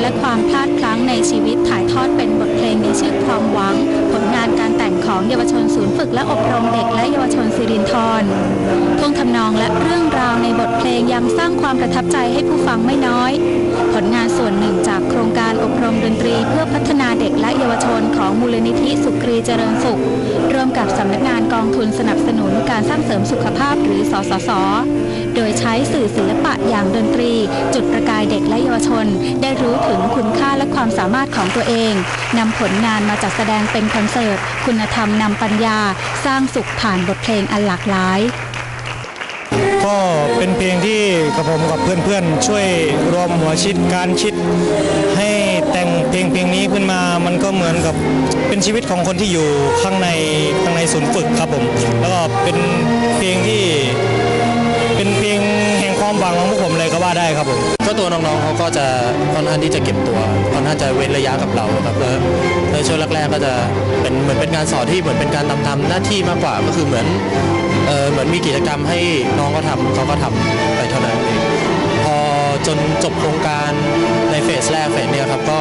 และความพลาดพลั้งในชีวิตถ่ายทอดเป็นบทเพลงในชื่อความหวัง ผลงานการแต่งของเยาวชนศูนย์ฝึกและอบรมเด็กและเยาวชนสิรินธรท่วงทำนองและเรื่องราวในบทเพลงยังสร้างความประทับใจให้ผู้ฟังไม่น้อย ผลงานส่วนหนึ่งจากโครงการอบรมดนตรี เพื่อพัฒนาเด็กและเยาวชนของมูลนิธิสุกรีเจริญสุขร่วมกับสำนักงานกองทุนสนับสนุนการสร้างเสริมสุขภาพหรือสสส โดยใช้สื่อศิลปะอย่างดนตรี จุดประกายเด็กและเยาวชน ได้รู้ถึงคุณค่าและความสามารถของตัวเองนำผลงานมาจัดแสดงเป็นคอนเสิร์ต คุณธรรมนำปัญญา สร้างสุขผ่านบทเพลงอันหลากหลายก็เป็นเพลงที่กับผมกับเพื่อนๆ ช่วยรวมหัวชิดการคิด ให้แต่งเพลงเพลงนี้ขึ้นมามันก็เหมือนกับเป็นชีวิตของคนที่อยู่ข้างในข้างในศูนย์ฝึกครับผม แล้วก็เป็นเพลงที่ ความหวังของพวกผมเลยก็ว่าได้ครับผมก็ตัวน้องๆเขาก็จะค่อนข้างที่จะเก็บตัวค่อนข้างจะเว้นระยะกับเราครับแล้วแล้วช่วงแรกๆก็จะเป็นเหมือนเป็นการสอนที่เหมือนเป็นการทำทำหน้าที่มากกว่าก็คือเหมือนเออเหมือนมีกิจกรรมให้น้องก็ทำเขาก็ทำไปเท่านั้นเองพอจนจบโครงการในเฟสแรกเฟสเนี้ยครับก็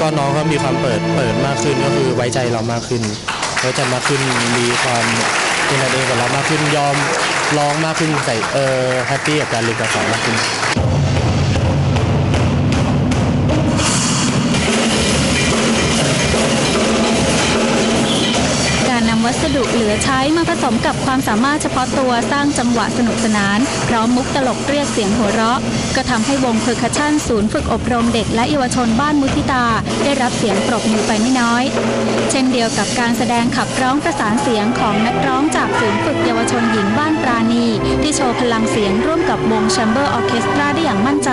ก็น้องก็มีความเปิดเปิดมากขึ้นก็คือไว้ใจเรามากขึ้นไว้ใจมากขึ้นมีความ นกันเองกับเรามากขึ้นยอมร้องมากขึ้นใส่เออแฮปปี้กับการเรียนการสอนมากขึ้นการนำวัสดุเหลือใช้มาผสมกับความสามารถเฉพาะตัวสร้างจังหวะสนุกสนาน พร้อมมุกตลกเรียกเสียงหัวเราะ ก็ทำให้วงเพอร์คัชชั่นศูนย์ฝึกอบรมเด็กและเยาวชนบ้านมุทิตา ได้รับเสียงปรบมือไปไม่น้อย เช่นเดียวกับการแสดงขับร้องประสานเสียงของนักร้องจากศูนย์ฝึกเยาวชนหญิงบ้านปราณี ที่โชว์พลังเสียงร่วมกับวงแชมเบอร์ออเคสตราได้อย่างมั่นใจ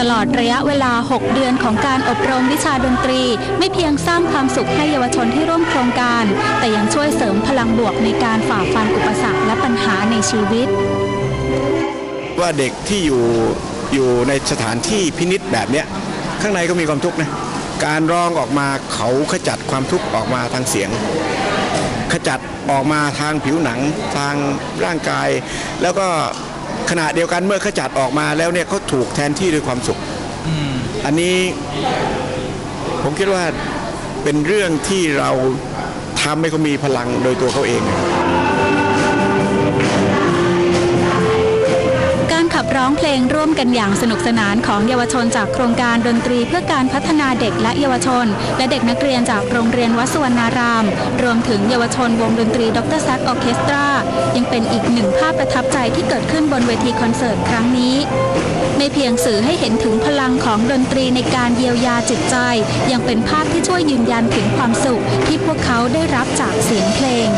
ตลอดระยะเวลา 6 เดือนของการอบรมวิชาดนตรี ไม่เพียงสร้างความสุขให้เยาวชนที่ร่วมโครงการ แต่ยังช่วยเสริมพลังบวกในการฝ่าฟันอุปสรรคและปัญหาในชีวิต ว่าเด็กที่อยู่อยู่ในสถานที่พินิษแบบเนี้ยข้างในก็มีความทุกข์นะการร้องออกมาเขาขจัดความทุกข์ออกมาทางเสียง ขจัดออกมาทางผิวหนังทางร่างกาย แล้วก็ขณะเดียวกันเมื่อขจัดออกมาแล้วเนี่ยเขาถูกแทนที่ด้วยความสุขอันนี้ผมคิดว่าเป็นเรื่องที่เราทำให้เขามีพลังโดยตัวเขาเอง ร้องเพลงร่วมกันอย่างสนุกสนานของเยาวชนจากโครงการดนตรีเพื่อการพัฒนาเด็กและเยาวชน และเด็กนักเรียนจากโรงเรียนวัดสุวรรณาราม รวมถึงเยาวชนวงดนตรีดรแซกออเคสตรา ยังเป็นอีกหนึ่งภาพประทับใจที่เกิดขึ้นบนเวทีคอนเสิร์ตครั้งนี้ ไม่เพียงสื่อให้เห็นถึงพลังของดนตรีในการเยียวยาจิตใจ ยังเป็นภาพที่ช่วยยืนยันถึงความสุขที่พวกเขาได้รับจากเสียงเพลง